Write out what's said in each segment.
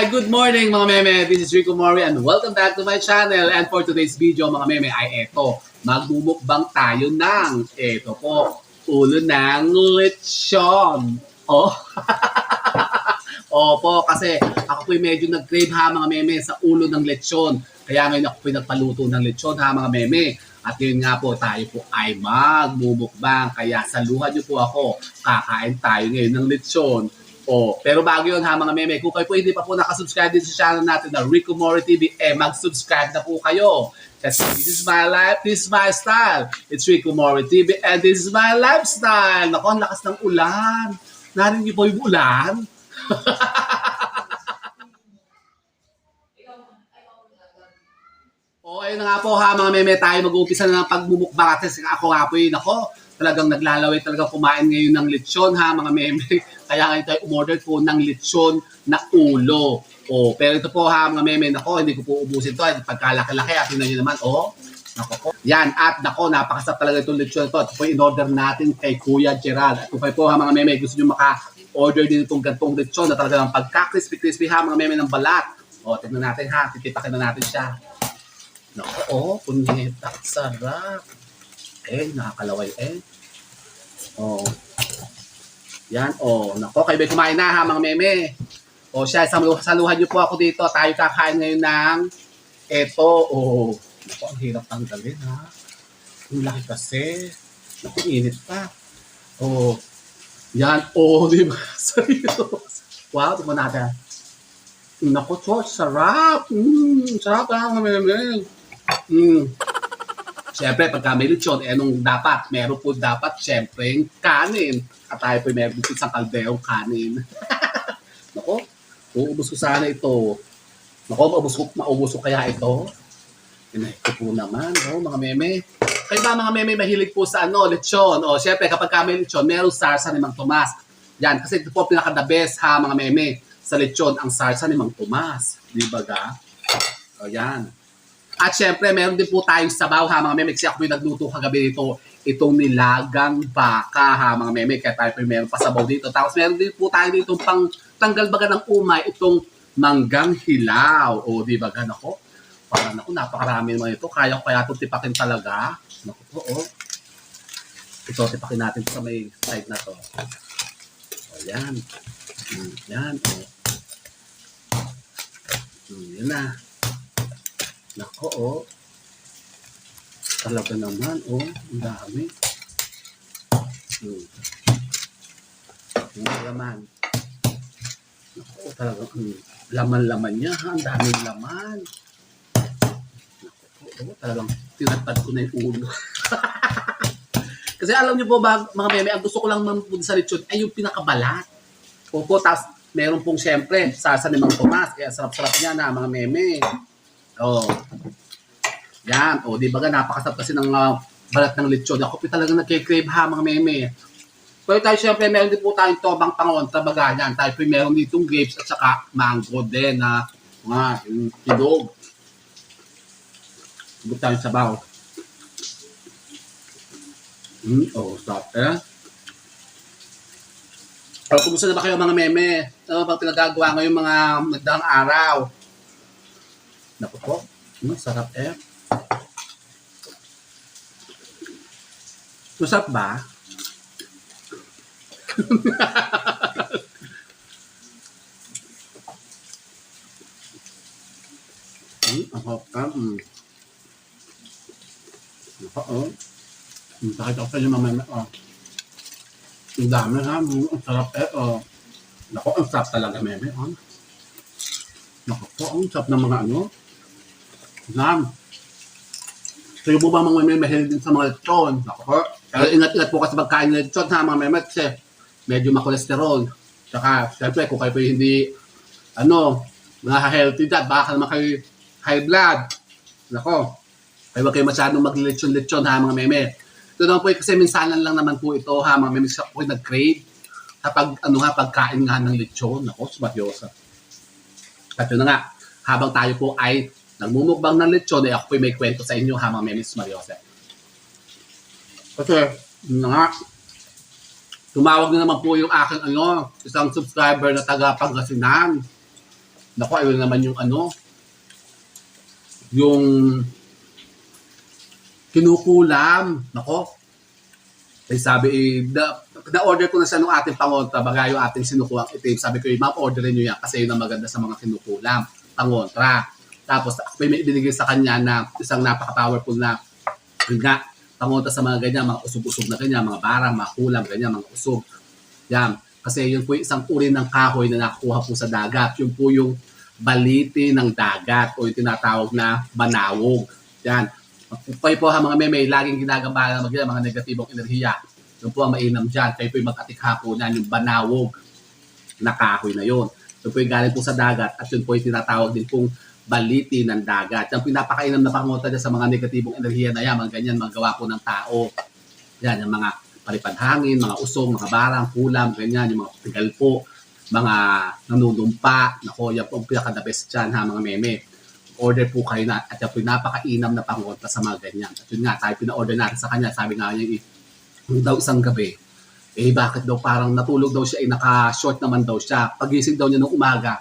Hi! Good morning mga meme! This is Rico Mori and welcome back to my channel. And for today's video mga meme ay eto, magmumukbang tayo ng eto po, ulo ng lechon. Oh. Opo, kasi ako po'y medyo nag-crave ha mga meme sa ulo ng lechon. Kaya ngayon ako po'y nagpaluto ng lechon ha mga meme. At yun nga po, tayo po ay magmumukbang. Kaya saluhan niyo po ako. Kakain tayo ngayon ng lechon. Oh, pero bago yun ha mga meme, kung kayo po hindi pa po nakasubscribe din sa channel natin na Rico Mori TV, eh mag-subscribe na po kayo. Kasi this is my life, this is my style. It's Rico Mori TV and this is my lifestyle. Naku, ang lakas ng ulan. Narinig niyo po yung ulan? O, ayun na nga po ha, mga meme, tayo mag-uumpisa na ng pagmumukbang at ako nga po yun, ako, talagang naglalaway talaga kumain ngayon ng lechon ha, mga meme. Kaya ngayon tayo umorder po ng lechon na ulo. O, pero ito po ha, mga meme, nako, hindi ko po ubusin to. Pagkalaki-laki, at tingnan nyo naman, oh, nako po. Yan, at nako, napakasap talaga itong lechon ito. Ito po in-order natin kay Kuya Gerald. At kung kayo po ha, mga meme, gusto nyo maka-order din itong gantong lechon na talaga ng pagka-crispy-crispy ha, mga meme ng balat. O, tignan natin ha, titipakin na natin siya. Naku, oh, punyeta. Sarap. Eh, nakakalaway eh. Oh. Yan, oh. Nako, kayo ba kumain na ha, mga meme? O siya, salu- saluhan niyo po ako dito. Tayo kakain ngayon ng eto. Oh. Nako, ang hirap tanggalin ha. Ang laki kasi. Naku, init pa. Oh. Yan, oh, di ba? Seryoso. Wow, mo natin. Naku, George, sarap. Mm, sarap ha, mga meme. Mm. Siyempre, pagka may lechon, eh, nung dapat, meron po dapat, siyempre, kanin. At tayo po meron po isang kalderong kanin. Nako, uubos ko sana ito. Nako, maubos ko, maubos ko kaya ito. Inay ko po naman, oh, mga meme. Kayo ba mga meme mahilig po sa ano, lechon? O, siyempre, kapag ka may lechon, meron sarsa ni Mang Tomas. Yan, kasi ito po pinaka-the best ha, mga meme. Sa lechon, ang sarsa ni Mang Tomas. Di ba ga? O, yan. At syempre, meron din po tayong sabaw ha mga meme. Kasi ako yung nagluto kagabi dito. Itong nilagang baka ha mga meme. Kaya tayo po meron pa sabaw dito. Tapos meron din po tayo dito pang tanggal baga ng umay. Itong manggang hilaw. O di ba gan ako? Parang ako, napakarami naman ito. Kaya ko kaya itong tipakin talaga. Naku po, oh. Ito, tipakin natin sa may side na to. O, yan. Mm, Yan, o. Mm, Yan na. Nako, oh. Talaga naman, oh. Ang dami. Hmm. Ang laman. Nako, talaga. Hmm. Laman-laman niya, ha? Ang daming laman. Nako, oh, talagang tinatad ko na yung ulo. Kasi alam niyo po mga meme, ang gusto ko lang mamupun sa lechon ay yung pinakabalat. Opo, tapos meron pong siyempre, sasa ni Mang Tomas. Kaya sarap-sarap niya na, mga meme. Oh. Yan. O, di ba nga, napakasarap kasi ng ah, balat ng lechon. Ako po talaga nagkikrave ha, mga meme. Pero tayo siyempre, meron din po tayong tobang pangon, tabaga yan. Tayo po meron ditong grapes at saka mango din na mga yung tidog. Huwag tayong sabaw. Hmm, oh, stop eh. Pero kumusta na ba kayo mga meme? Ano bang pinagagawa ngayong mga nagdaang araw? Naku po. Hmm, sarap eh. Masarap ba? hmm, ang hot ka. Hmm. Naku, oh. Hmm, Pakita ko sa inyo mamaya. Oh. Ang dami ha. Hmm, ang sarap eh. Oh. Naku, ang sarap talaga, meme. Oh. Naku po, ang sarap ng mga ano. Nam. Kayo po ba mga meme mahilig din sa mga lechon? Naku po. Pero ingat-ingat po kasi pagkain ng lechon ha, mga meme. Kasi medyo makolesterol. Tsaka, syempre, kung kayo po hindi, ano, mga healthy dyan, baka naman kayo high blood. Nako. Kaya huwag kayo masyadong maglechon-lechon ha, mga meme. Ito naman po eh, kasi minsanan lang naman po ito ha, mga meme. Ako yung nag-crave. Kapag, ano nga, pagkain nga ng lechon. Nako, sumadyosa. At yun na nga, habang tayo po ay nagmumukbang ng lechon, eh ako po may kwento sa inyo ha, mga memes Mariose. Kasi, nga, tumawag na naman po yung aking ano, isang subscriber na taga Pangasinan. Naku, ayun naman yung ano, yung kinukulam. Nako, ay sabi, eh, na, na-order ko na siya nung ating pangontra, bagay yung ating sinukulang itim. Sabi ko, eh, ma'am, orderin nyo yan kasi yun ang maganda sa mga kinukulam, pangontra. Tapos, may may binigay sa kanya na isang napaka-powerful na, yun nga, pangontra sa mga ganyan, mga usog-usog na ganyan, mga barang, mga kulam, ganyan, mga usog. Yan. Kasi yun po isang uri ng kahoy na nakukuha po sa dagat. Yun po yung baliti ng dagat o yung tinatawag na banawog. Yan. Kayo po ha mga meme, laging ginagamba na mga negatibong enerhiya. Yun po ang mainam dyan. Kayo po yung mag-atikha po na yung banawog na kahoy na yun. Yun po yung galing po sa dagat at yun po yung tinatawag din pong baliti ng dagat. Yan pinapakainam na pangunta dyan sa mga negatibong enerhiya na yan, mga ganyan, mga gawa po ng tao. Yan, yung mga palipad hangin, mga usong, mga barang, kulam, ganyan, yung mga tigal po, mga nanunumpa. Nako, yan po ang pinaka-the best dyan ha, mga meme order po kayo na at yan po yung napakainam na pangontra sa mga ganyan. At yun nga, tayo pina-order natin sa kanya. Sabi nga niya, eh, yung daw isang gabi, eh bakit daw parang natulog daw siya, eh naka-short naman daw siya. Pagising daw niya nung umaga,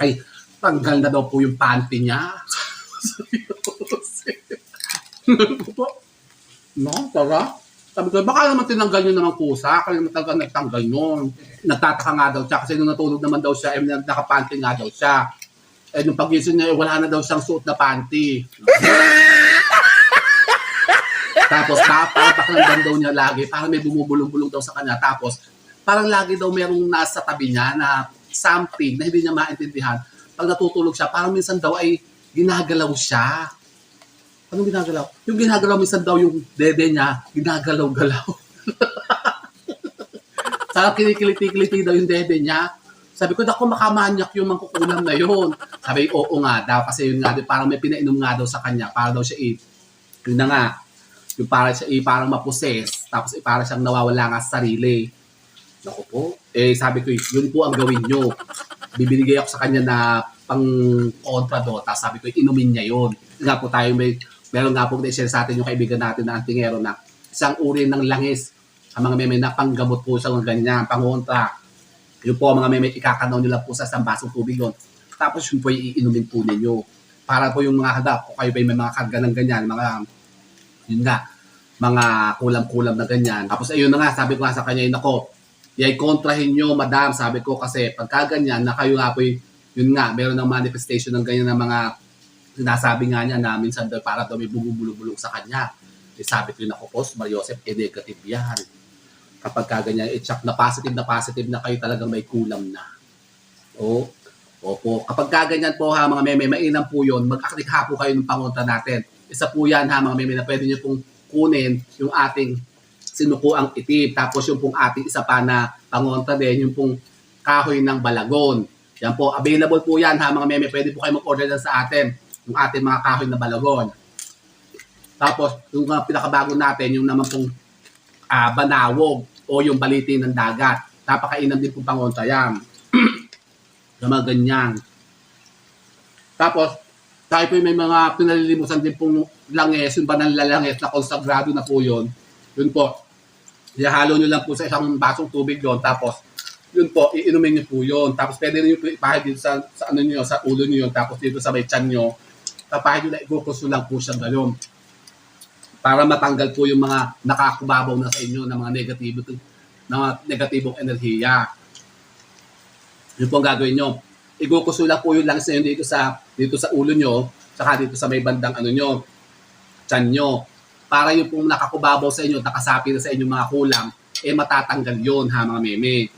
ay tanggal na daw po yung panty niya. no, tara. Sabi ko, baka naman tinanggal nyo naman kusa, kaya naman talaga nagtanggal nyo. Nagtataka nga daw siya kasi nung natulog naman daw siya, eh, nakapanty nga daw siya. Eh, nung pagising niya, eh, wala na daw siyang suot na panty. Tapos, papapak lang daw niya lagi. Parang may bumubulong-bulong daw sa kanya. Tapos, parang lagi daw merong nasa tabi niya na something na hindi niya maintindihan. Pag natutulog siya, parang minsan daw ay ginagalaw siya. Anong ginagalaw? Yung ginagalaw, minsan daw yung dede niya, ginagalaw-galaw. Sarap kinikiliti-kiliti daw yung dede niya. Sabi ko, naku, makamanyak yung mangkukulam na yun. Sabi, oo nga daw, kasi yun nga, parang may pinainom nga daw sa kanya, para daw siya, i, yun na nga, yung para siya, i, parang maposes, tapos i, para siyang nawawala nga sa sarili. Naku po, eh sabi ko, yun po ang gawin nyo. Bibinigay ako sa kanya na pang kontra do, tapos sabi ko, inumin niya yun. Nga po tayo may, meron nga po na share sa atin yung kaibigan natin na antingero na isang uri ng langis, ang mga meme na panggamot po siya ng ganyan, pangontra. Yun po mga meme, ikakanaw nila po sa isang basong tubig yun. Tapos yun po iinumin po ninyo. Para po yung mga hadap, kung kayo ba may mga karga ng ganyan, mga, yun nga, mga kulam-kulam na ganyan. Tapos ayun na nga, sabi ko nga sa kanya, yun ako, yay kontrahin nyo, madam, sabi ko kasi pagka ganyan, na kayo nga po yun nga, meron ng manifestation ng ganyan na mga sinasabi nga niya na minsan daw para daw may bumubulong-bulong sa kanya. Eh, sabi ko yun ako, post, Mario Joseph, eh negative yan kapag kaganyan, i-check na positive na positive na kayo talagang may kulam na. O, opo. Kapag kaganyan po ha, mga meme, mainam po yun, mag-aklikha po kayo ng pangunta natin. Isa po yan ha, mga meme, na pwede nyo pong kunin yung ating sinukuang itim. Tapos yung pong ating isa pa na pangunta din, yung pong kahoy ng balagon. Yan po, available po yan ha, mga meme. Pwede po kayo mag-order yan sa atin, yung ating mga kahoy na balagon. Tapos, yung uh, pinakabago natin, yung naman pong uh, banawog o yung baliti ng dagat. Napakainam din po pangontra yan. mga ganyan. Tapos, tayo po may mga pinalilimusan din pong langis, yung banal na langis na konsagrado na po yun. Yun po. Ihalo nyo lang po sa isang basong tubig yun. Tapos, yun po, iinumin nyo po yun. Tapos, pwede nyo po ipahid dito sa, sa ano nyo, sa ulo nyo yun. Tapos, dito sa may chan nyo. Tapahid nyo na ikukus lang po siya ganun para matanggal po yung mga nakakubabaw na sa inyo ng mga negatibo ng mga negatibong enerhiya. Yun po ang gagawin nyo. Igukusula po yung langis na yun dito sa dito sa ulo nyo, saka dito sa may bandang ano nyo, chan nyo. Para yung pong nakakubabaw sa inyo, nakasapi na sa inyo mga kulam, eh matatanggal yun ha mga meme.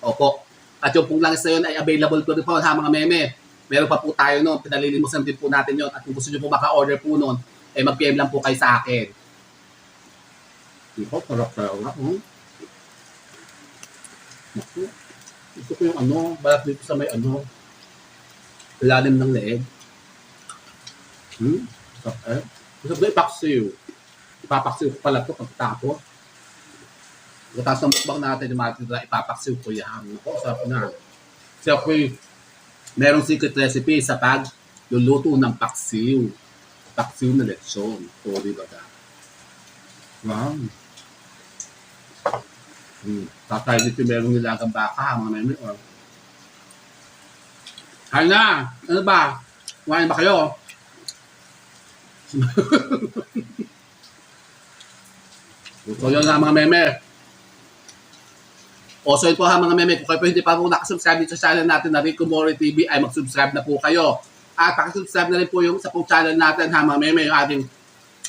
Opo. At yung pong langis na yun ay available po rin po ha mga meme. Meron pa po tayo noon, pinalilimusan din po natin yun. At kung gusto nyo po maka-order po noon, eh mag-PM lang po kayo sa akin. Sa nga. Hmm? Naku. Ito ko yung ano, balat dito sa may ano, lalim ng leeg. Hmm? Eh. Gusto ko ipaksiw. Ipapaksiw pala ito pagtapos. Tapos ng mukbang natin yung mga ipapaksiw ko yan. Naku, sarap na. Kasi ako merong secret recipe sa pag luluto ng paksiw paksiw na lechon. Di ba ka? Wow. Hmm. Tatay dito merong nilagang baka, mga meme. Or, Kaya na. Ano ba? Kumain ba kayo? so yun nga mga meme. O so yun po ha mga meme. Kung kayo po hindi pa po nakasubscribe dito sa channel natin na Rico Mori TV ay mag-subscribe na po kayo. At pakisubscribe na rin po yung sa po channel natin ha mga meme. Yung ating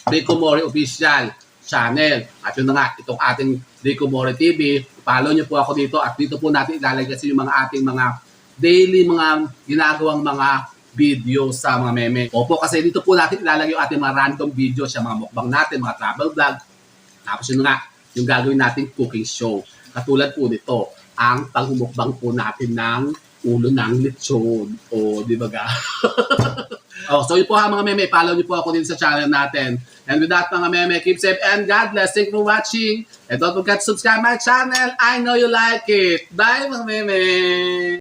Rico Mori Official channel. At yun na nga, itong ating Rico Mori TV. Follow nyo po ako dito at dito po natin ilalagay kasi yung mga ating mga daily mga ginagawang mga video sa mga meme. Opo, kasi dito po natin ilalagay yung ating mga random video sa mga mukbang natin, mga travel vlog. Tapos yun nga, yung gagawin natin cooking show. Katulad po nito, ang paghumukbang po natin ng ulo ng lechon. O, di ba ga? oh, so yun po ha mga meme, follow niyo po ako din sa channel natin. And with that mga meme, keep safe and God bless. Thank you for watching. And don't forget to subscribe my channel. I know you like it. Bye mga meme!